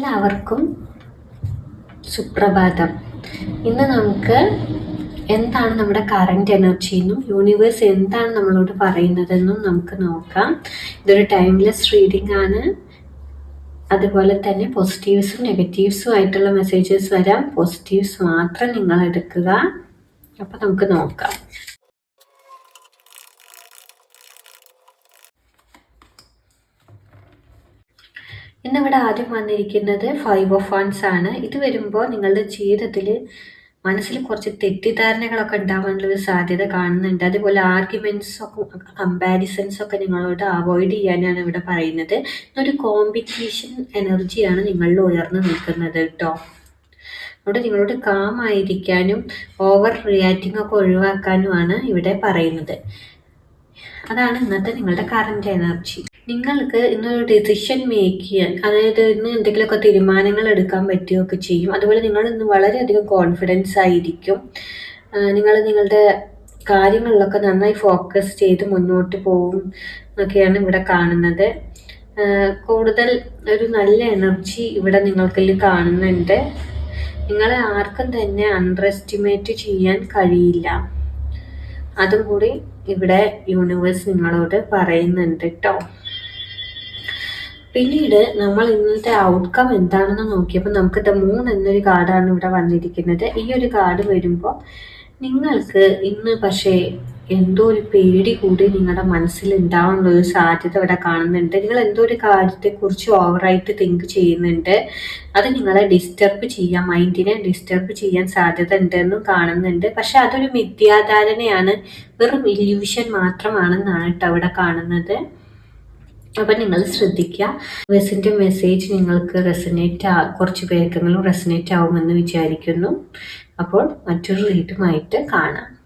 എല്ലാവർക്കും സുപ്രഭാതം. ഇന്ന് നമുക്ക് എന്താണ് നമ്മുടെ കറണ്ട് എനർജി എന്നും യൂണിവേഴ്സ് എന്താണ് നമ്മളോട് പറയുന്നതെന്നും നമുക്ക് നോക്കാം. ഇതൊരു ടൈംലെസ് റീഡിംഗ് ആണ്. അതുപോലെ തന്നെ പോസിറ്റീവ്സും നെഗറ്റീവ്സും ആയിട്ടുള്ള മെസ്സേജസ് വരാം. പോസിറ്റീവ്സ് മാത്രം നിങ്ങൾ എടുക്കുക. അപ്പോൾ നമുക്ക് നോക്കാം. ഇന്നിവിടെ ആദ്യം വന്നിരിക്കുന്നത് ഫൈവ് ഓഫ് വൺസ് ആണ്. ഇത് വരുമ്പോൾ നിങ്ങളുടെ ജീവിതത്തിൽ മനസ്സിൽ കുറച്ച് തെറ്റിദ്ധാരണകളൊക്കെ ഉണ്ടാകാനുള്ള ഒരു സാധ്യത കാണുന്നുണ്ട്. അതുപോലെ ആർഗ്യുമെന്റ്സ് ഒക്കെ കമ്പാരിസൺസ് ഒക്കെ നിങ്ങളോട് അവോയ്ഡ് ചെയ്യാനാണ് ഇവിടെ പറയുന്നത്. ഒരു കോമ്പറ്റീഷൻ എനർജിയാണ് നിങ്ങളിൽ ഉയർന്നു നിൽക്കുന്നത് കേട്ടോ. അവിടെ നിങ്ങളോട് കാം ആയിരിക്കാനും ഓവർ റിയാക്റ്റിംഗ് ഒക്കെ ഒഴിവാക്കാനുമാണ് ഇവിടെ പറയുന്നത്. അതാണ് ഇന്നത്തെ നിങ്ങളുടെ കറണ്ട് എനർജി നിങ്ങൾക്ക് ഇന്നൊരു ഡിസിഷൻ മേക്ക് ചെയ്യാൻ അതായത് ഇന്ന് എന്തെങ്കിലുമൊക്കെ തീരുമാനങ്ങൾ എടുക്കാൻ പറ്റുകയൊക്കെ ചെയ്യും. അതുപോലെ നിങ്ങൾ ഇന്ന് വളരെയധികം കോൺഫിഡൻസ് ആയിരിക്കും. നിങ്ങൾ നിങ്ങളുടെ കാര്യങ്ങളിലൊക്കെ നന്നായി ഫോക്കസ് ചെയ്ത് മുന്നോട്ട് പോകും എന്നൊക്കെയാണ് ഇവിടെ കാണുന്നത്. കൂടുതൽ ഒരു നല്ല എനർജി ഇവിടെ നിങ്ങൾക്കിൽ കാണുന്നുണ്ട്. നിങ്ങളെ ആർക്കും തന്നെ അണ്ടർ എസ്റ്റിമേറ്റ് ചെയ്യാൻ കഴിയില്ല. അതും കൂടി ഇവിടെ യൂണിവേഴ്സ് നിങ്ങളോട് പറയുന്നുണ്ട് കേട്ടോ പിന്നീട് നമ്മൾ ഇന്നത്തെ ഔട്ട്കം എന്താണെന്ന് നോക്കിയപ്പോൾ നമുക്ക് ദ മൂൺ എന്നൊരു കാർഡാണ് ഇവിടെ വന്നിരിക്കുന്നത്. ഈ ഒരു കാർഡ് വരുമ്പോൾ നിങ്ങൾക്ക് ഇന്ന് പക്ഷേ എന്തോ ഒരു പേടി കൂടി നിങ്ങളുടെ മനസ്സിൽ ഉണ്ടാവാനുള്ള ഒരു സാധ്യത ഇവിടെ കാണുന്നുണ്ട്. നിങ്ങൾ എന്തോ ഒരു കാര്യത്തെക്കുറിച്ച് ഓവറായിട്ട് തിങ്ക് ചെയ്യുന്നുണ്ട്. അത് നിങ്ങളെ ഡിസ്റ്റർബ് ചെയ്യാൻ മൈൻഡിനെ ഡിസ്റ്റർബ് ചെയ്യാൻ സാധ്യത ഉണ്ടെന്നും കാണുന്നുണ്ട്. പക്ഷെ അതൊരു മിഥ്യാധാരണയാണ്. വെറും ഇല്യൂഷൻ മാത്രമാണെന്നാണ് കേട്ടോ അവിടെ കാണുന്നത്. അപ്പം നിങ്ങൾ ശ്രദ്ധിക്കുക. ബസിന്റെ മെസ്സേജ് നിങ്ങൾക്ക് റെസനേറ്റ് കുറച്ച് പേർക്കെങ്കിലും റെസനേറ്റ് ആവുമെന്ന് വിചാരിക്കുന്നു. അപ്പോൾ മറ്റൊരു റീഡുമായിട്ട് കാണാം.